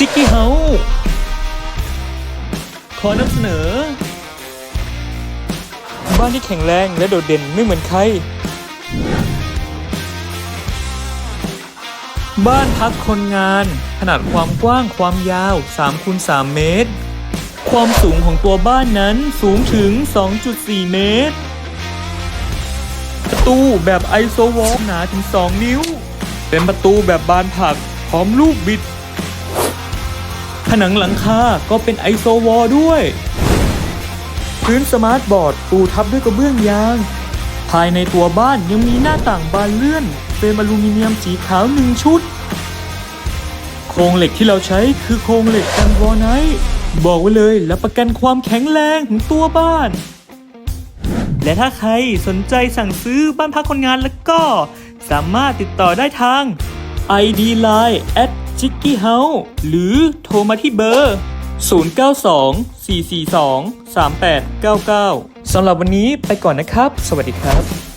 จิกกี้เฮาขอนำเสนอ บ้านที่แข็งแรงและโดดเด่นไม่เหมือนใคร บ้านพักคนงาน ขนาดความกว้างความยาว3คูณ3เมตร ความสูงของตัวบ้านนั้นสูงถึง 2.4 เมตร ประตูแบบไอโซวอลหนาถึง 2 นิ้ว เป็นประตูแบบบานผักพร้อมลูกบิด ผนังหลังคาก็เป็นไอโซวอลด้วย พื้นสมาร์ทบอร์ดปูทับด้วยกระเบื้องยาง ภายในตัวบ้านยังมีหน้าต่างบานเลื่อนเฟรมอลูมิเนียมสีขาวหนึ่งชุด โครงเหล็กที่เราใช้คือโครงเหล็กกันวอไนท์บอกไว้เลยและประกันความแข็งแรงของตัวบ้าน และถ้าใครสนใจสั่งซื้อบ้านพักคนงานแล้วก็ สามารถติดต่อได้ทาง ID Line at ชิกกี้เฮาหรือโทรมาที่เบอร์ 092 442 3899 สำหรับวันนี้ไปก่อนนะครับ สวัสดีครับ